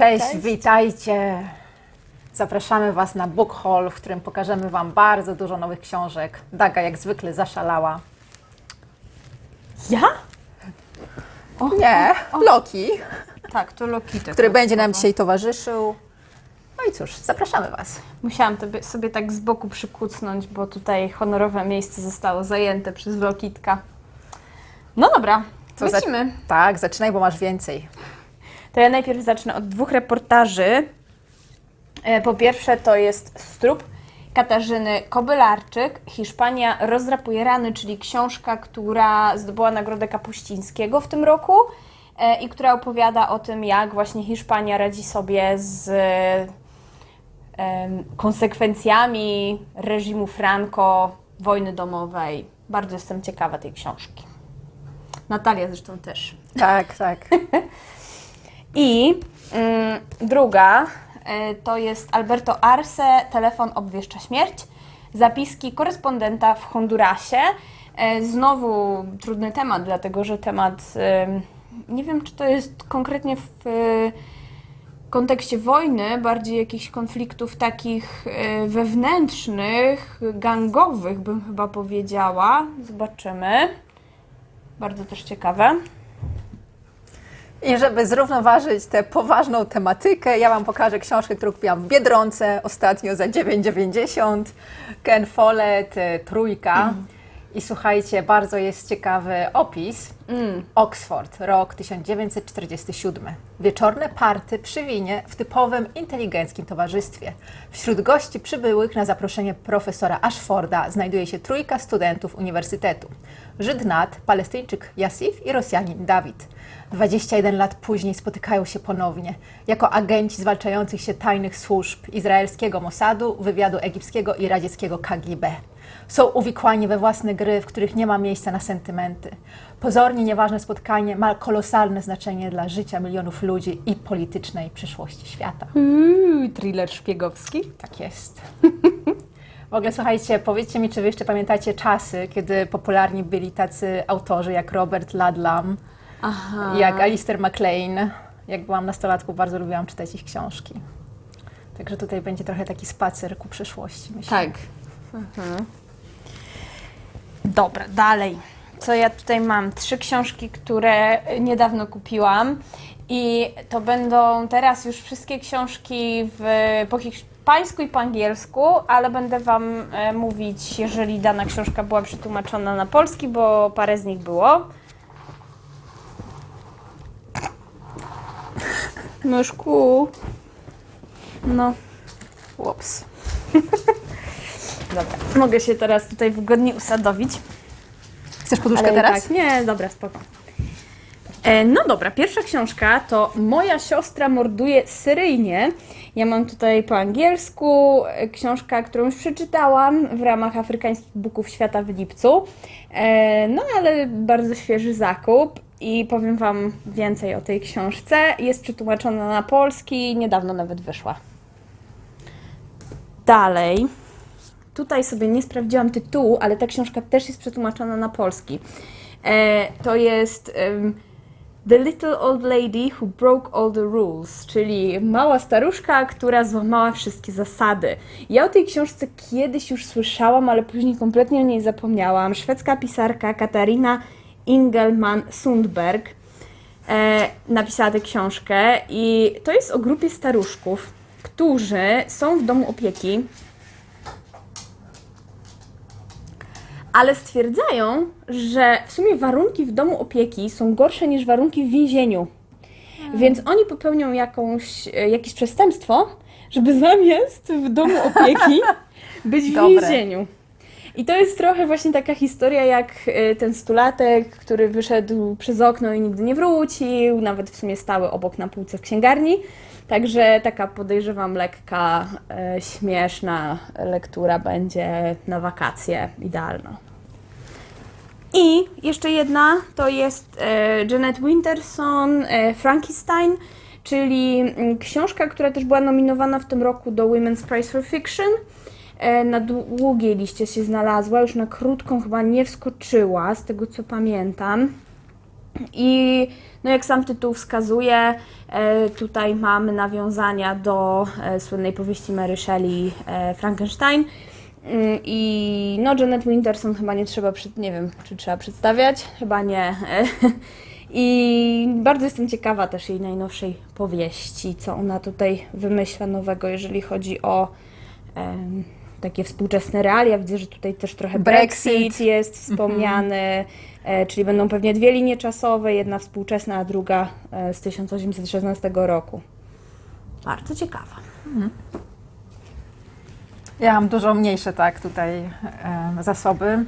Cześć, Cześć. witajcie. Zapraszamy Was na book haul, w którym pokażemy Wam bardzo dużo nowych książek. Daga jak zwykle zaszalała. Ja? Nie, Loki, Tak, to Lokito. który będzie nam dzisiaj towarzyszył. No i cóż, zapraszamy Was. Musiałam tobie, sobie tak z boku przykucnąć, bo tutaj honorowe miejsce zostało zajęte przez Lokitka. No dobra, To za- lecimy. Tak, zaczynaj, bo masz więcej. To ja najpierw zacznę od dwóch reportaży. E, Po pierwsze to jest Strup Katarzyny Kobylarczyk, Hiszpania rozdrapuje rany, czyli książka, która zdobyła Nagrodę Kapuścińskiego w tym roku e, i która opowiada o tym, jak właśnie Hiszpania radzi sobie z konsekwencjami reżimu Franco, wojny domowej. Bardzo jestem ciekawa tej książki. Natalia zresztą też. Tak, tak. I mm, druga y, to jest Alberto Arce, telefon obwieszcza śmierć. Zapiski korespondenta w Hondurasie. Y, znowu trudny temat, dlatego że temat, y, nie wiem czy to jest konkretnie w y, kontekście wojny, bardziej jakichś konfliktów takich wewnętrznych, gangowych bym chyba powiedziała. Zobaczymy. Bardzo też ciekawe. I żeby zrównoważyć tę poważną tematykę, ja Wam pokażę książkę, którą kupiłam w Biedronce ostatnio za 9,90. Ken Follett, y, Trójka. I słuchajcie, bardzo jest ciekawy opis. Mm. Oxford, rok 1947. Wieczorne party przy winie w typowym inteligenckim towarzystwie. Wśród gości przybyłych na zaproszenie profesora Ashforda znajduje się trójka studentów uniwersytetu. Żyd Nat, Palestyńczyk Jasif i Rosjanin Dawid. 21 lat później spotykają się ponownie jako agenci zwalczających się tajnych służb izraelskiego Mossadu, wywiadu egipskiego i radzieckiego KGB. Są uwikłani we własne gry, w których nie ma miejsca na sentymenty. Pozornie nieważne spotkanie ma kolosalne znaczenie dla życia milionów ludzi i politycznej przyszłości świata. Uuu, thriller szpiegowski. Tak jest. W ogóle słuchajcie, powiedzcie mi, czy wy jeszcze pamiętacie czasy, kiedy popularni byli tacy autorzy jak Robert Ludlum, Aha. jak Alistair MacLean. Jak byłam nastolatką, bardzo lubiłam czytać ich książki. Także tutaj będzie trochę taki spacer ku przyszłości, myślę. Tak. Mhm. Dobra, dalej. Co ja tutaj mam? Trzy książki, które niedawno kupiłam. I to będą teraz już wszystkie książki w, po hiszpańsku i po angielsku, ale będę Wam e, mówić, jeżeli dana książka była przetłumaczona na polski, bo parę z nich było. Myszku. No. Ups. Dobra, mogę się teraz tutaj wygodnie usadowić. Chcesz poduszkę Ale i teraz? Tak, nie, dobra, spoko. E, no dobra, pierwsza książka to Moja siostra morduje syryjnie. Ja mam tutaj po angielsku e, książka, którą już przeczytałam w ramach afrykańskich buków świata w lipcu. E, no ale bardzo świeży zakup i powiem Wam więcej o tej książce. Jest przetłumaczona na polski, niedawno nawet wyszła. Dalej. Tutaj sobie nie sprawdziłam tytułu, ale ta książka też jest przetłumaczona na polski. E, to jest The Little Old Lady Who Broke All the Rules, czyli mała staruszka, która złamała wszystkie zasady. Ja o tej książce kiedyś już słyszałam, ale później kompletnie o niej zapomniałam. Szwedzka pisarka Katarina Ingelman Sundberg e, napisała tę książkę i to jest o grupie staruszków, którzy są w domu opieki ale stwierdzają, że w sumie warunki w domu opieki są gorsze niż warunki w więzieniu. Więc oni popełnią jakąś, e, jakieś przestępstwo, żeby zamiast w domu opieki być w Dobre. więzieniu. I to jest trochę właśnie taka historia jak e, ten stulatek, który wyszedł przez okno i nigdy nie wrócił, nawet w sumie stały obok na półce w księgarni. Także taka podejrzewam lekka, e, śmieszna lektura będzie na wakacje idealna. I jeszcze jedna to jest e, Janet Winterson, e, Frankenstein, czyli mm, książka, która też była nominowana w tym roku do Women's Prize for Fiction. E, na długiej liście się znalazła, już na krótką chyba nie wskoczyła, z tego co pamiętam. I no jak sam tytuł wskazuje, e, tutaj mamy nawiązania do e, słynnej powieści Mary Shelley e, Frankenstein. Mm, I no Janet Winterson chyba nie trzeba, nie wiem czy trzeba przedstawiać, chyba nie. I bardzo jestem ciekawa też jej najnowszej powieści, co ona tutaj wymyśla nowego, jeżeli chodzi o em, takie współczesne realia. Widzę, że tutaj też trochę Brexit, Brexit. jest wspomniany, e, czyli będą pewnie dwie linie czasowe, jedna współczesna, a druga e, z 1816 roku. Bardzo ciekawa. Ja mam dużo mniejsze, tak, tutaj e, zasoby.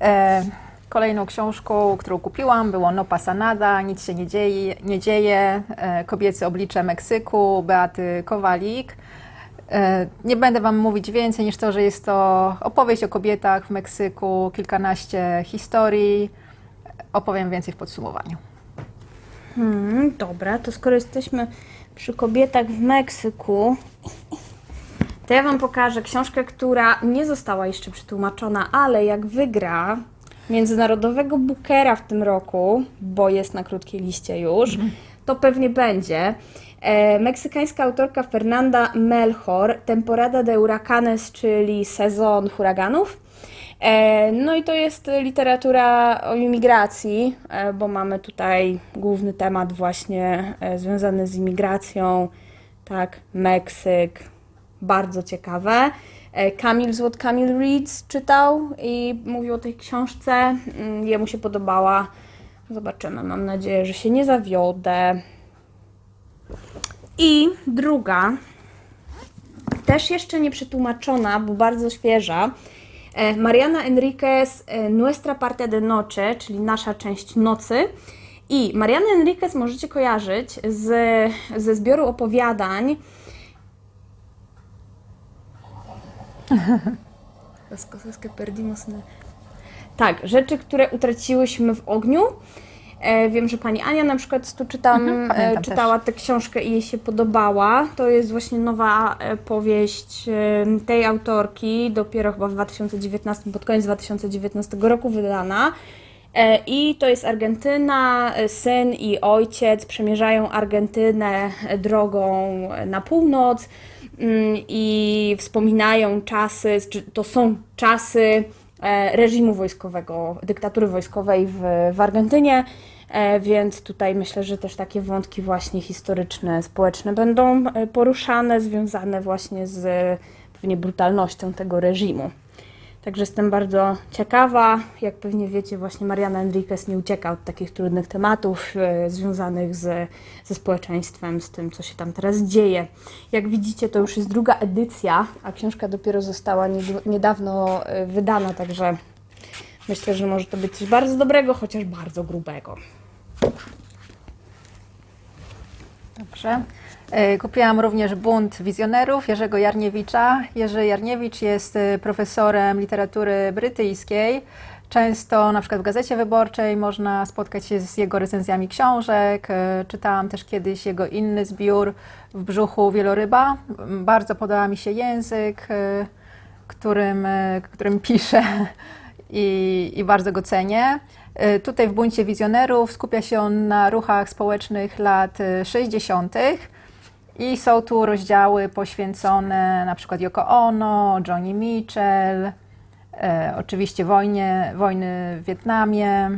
E, kolejną książką, którą kupiłam, było No pasa nada, nic się nie dzieje, nie dzieje e, kobiece oblicze Meksyku, Beaty Kowalik. E, nie będę Wam mówić więcej niż to, że jest to opowieść o kobietach w Meksyku, kilkanaście historii. Opowiem więcej w podsumowaniu. Hmm, dobra, to skoro jesteśmy przy kobietach w Meksyku, to ja Wam pokażę książkę, która nie została jeszcze przetłumaczona, ale jak wygra międzynarodowego Bookera w tym roku, bo jest na krótkiej liście już, to pewnie będzie. E, meksykańska autorka Fernanda Melchor, Temporada de Huracanes, czyli sezon huraganów. E, No i to jest literatura o imigracji, e, bo mamy tutaj główny temat właśnie e, związany z imigracją, tak, Meksyk, bardzo ciekawe. E, Kamil z Kamil Reads czytał i mówił o tej książce, Mm, jemu się podobała. Zobaczymy, mam nadzieję, że się nie zawiodę. I druga, też jeszcze nie przetłumaczona, bo bardzo świeża. E, Mariana Enriquez e, Nuestra Parte de Noche, czyli nasza część nocy. I Mariana Enriquez możecie kojarzyć z, ze zbioru opowiadań. Las cosas que perdimos en- Tak, rzeczy, które utraciłyśmy w ogniu. E, wiem, że pani Ania na przykład tu czytam, Mhm, pamiętam e, czytała tę książkę i jej się podobała. To jest właśnie nowa e, powieść e, tej autorki, dopiero chyba w 2019, pod koniec 2019 roku wydana. E, I to jest Argentyna, e, syn i ojciec przemierzają Argentynę e, drogą na północ mm, i wspominają czasy, czy to są czasy e, reżimu wojskowego, dyktatury wojskowej w, w Argentynie, e, więc tutaj myślę, że też takie wątki właśnie historyczne, społeczne będą e, poruszane, związane właśnie z pewnie brutalnością tego reżimu. Także jestem bardzo ciekawa. Jak pewnie wiecie, właśnie Mariana Enriquez nie ucieka od takich trudnych tematów e, związanych z, ze społeczeństwem, z tym, co się tam teraz dzieje. Jak widzicie, to już jest druga edycja, a książka dopiero została nied- niedawno e, wydana, także myślę, że może to być coś bardzo dobrego, chociaż bardzo grubego. Dobrze. E, Kupiłam również Bunt Wizjonerów Jerzego Jarniewicza. Jerzy Jarniewicz jest e, profesorem literatury brytyjskiej. Często na przykład w Gazecie Wyborczej można spotkać się z jego recenzjami książek. E, Czytałam też kiedyś jego inny zbiór w brzuchu wieloryba. Bardzo podoba mi się język, którym, którym pisze i, i bardzo go cenię. Tutaj w Buncie Wizjonerów skupia się on na ruchach społecznych lat e, 60. I są tu rozdziały poświęcone na przykład Yoko Ono, Johnny Mitchell, e, oczywiście wojnie, wojny w Wietnamie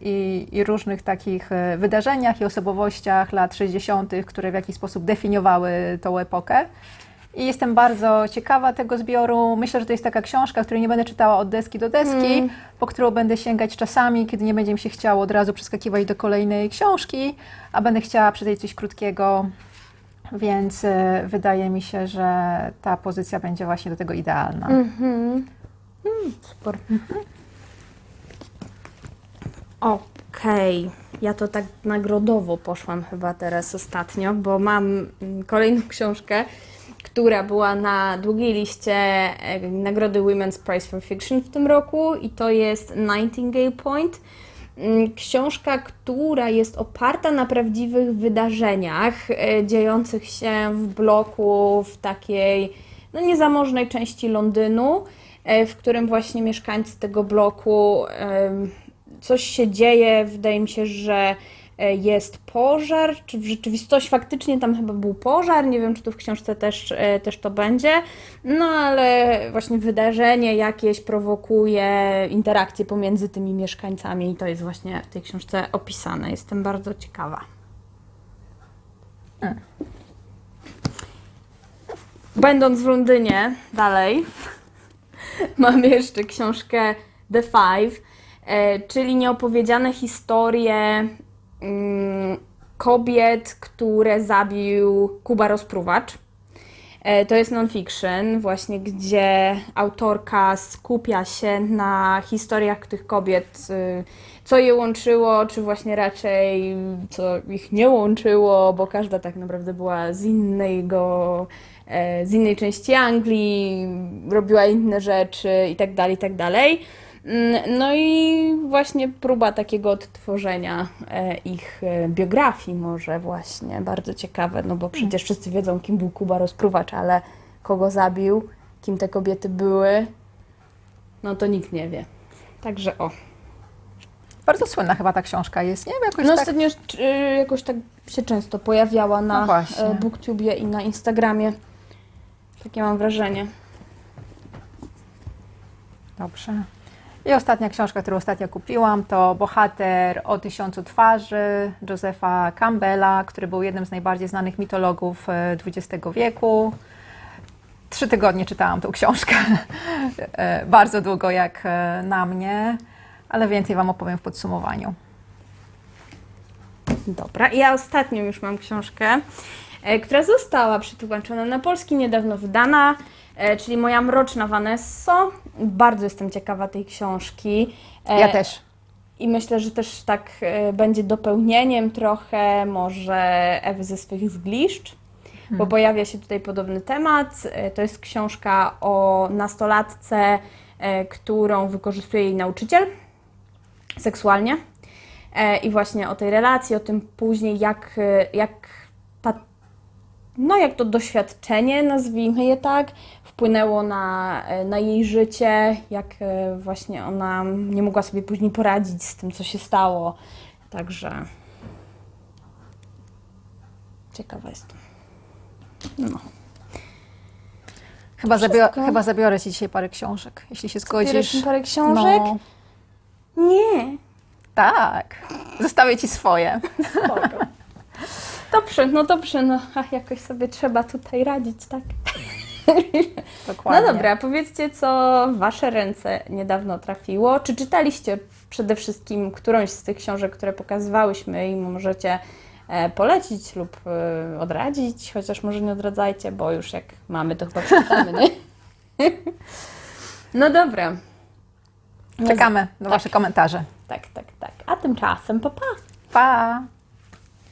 i, i różnych takich e, wydarzeniach i osobowościach lat 60., które w jakiś sposób definiowały tą epokę. I jestem bardzo ciekawa tego zbioru. Myślę, że to jest taka książka, której nie będę czytała od deski do deski, po którą będę sięgać czasami, kiedy nie będzie mi się chciało od razu przeskakiwać do kolejnej książki, a będę chciała przeczytać coś krótkiego, więc e, wydaje mi się, że ta pozycja będzie właśnie do tego idealna. Mhm. Mm, super. Okej, ja to tak nagrodowo poszłam chyba teraz ostatnio, bo mam mm, kolejną książkę, która była na długiej liście e, nagrody Women's Prize for Fiction w tym roku i to jest Nightingale Point. Mm, Książka, która jest oparta na prawdziwych wydarzeniach e, dziejących się w bloku w takiej no, niezamożnej części Londynu, e, w którym właśnie mieszkańcy tego bloku coś się dzieje, wydaje mi się, że jest pożar, czy w rzeczywistości faktycznie tam chyba był pożar, nie wiem, czy tu w książce też, e, też to będzie, no ale właśnie wydarzenie jakieś prowokuje interakcje pomiędzy tymi mieszkańcami i to jest właśnie w tej książce opisane. Jestem bardzo ciekawa. Będąc w Londynie dalej, mam jeszcze książkę The Five, e, czyli nieopowiedziane historie kobiet, które zabił Kuba Rozpruwacz. E, To jest non-fiction, właśnie gdzie autorka skupia się na historiach tych kobiet, y, co je łączyło, czy właśnie raczej co ich nie łączyło, bo każda tak naprawdę była z innego, e, z innej części Anglii, robiła inne rzeczy i tak Mm, No i właśnie próba takiego odtworzenia e, ich e, biografii może właśnie, bardzo ciekawe, no bo przecież wszyscy wiedzą, kim był Kuba Rozpruwacz, ale kogo zabił, kim te kobiety były, no to nikt nie wie. Także o. Bardzo słynna chyba ta książka jest, nie? Bo Jakoś No tak... ostatnio y, jakoś tak się często pojawiała No na e, Booktubie i na Instagramie. Takie mam wrażenie. Dobrze. I ostatnia książka, którą ostatnio kupiłam, to Bohater o tysiącu twarzy Josepha Campbella, który był jednym z najbardziej znanych mitologów e, XX wieku. Trzy tygodnie czytałam tą książkę. E, Bardzo długo jak e, na mnie, ale więcej Wam opowiem w podsumowaniu. Dobra, ja ostatnią już mam książkę, e, która została przetłumaczona na polski, niedawno wydana, e, czyli Moja mroczna Vanesso. Bardzo jestem ciekawa tej książki. E, Ja też. I myślę, że też tak e, będzie dopełnieniem trochę może Ewy ze swych zgliszcz, bo pojawia się tutaj podobny temat. E, To jest książka o nastolatce, e, którą wykorzystuje jej nauczyciel seksualnie. E, I właśnie o tej relacji, o tym później, jak, e, jak no jak to doświadczenie, nazwijmy je tak, wpłynęło na, e, na jej życie, jak e, właśnie ona nie mogła sobie później poradzić z tym, co się stało. Także ciekawa jestem. No. Chyba, zabio- chyba zabiorę Ci dzisiaj parę książek, jeśli się mi zgodzisz. parę książek? No, Nie. tak. Zostawię Ci swoje. Spoko. Dobrze, no dobrze, no ach, jakoś sobie trzeba tutaj radzić, tak? Dokładnie. No dobra, powiedzcie, co w Wasze ręce niedawno trafiło. Czy czytaliście przede wszystkim którąś z tych książek, które pokazywałyśmy i możecie e, polecić lub e, odradzić, chociaż może nie odradzajcie, bo już jak mamy, to chyba przeczytamy, nie? No dobra. Czekamy na Wasze komentarze. Tak, tak, tak. A tymczasem, papa. Pa. Pa!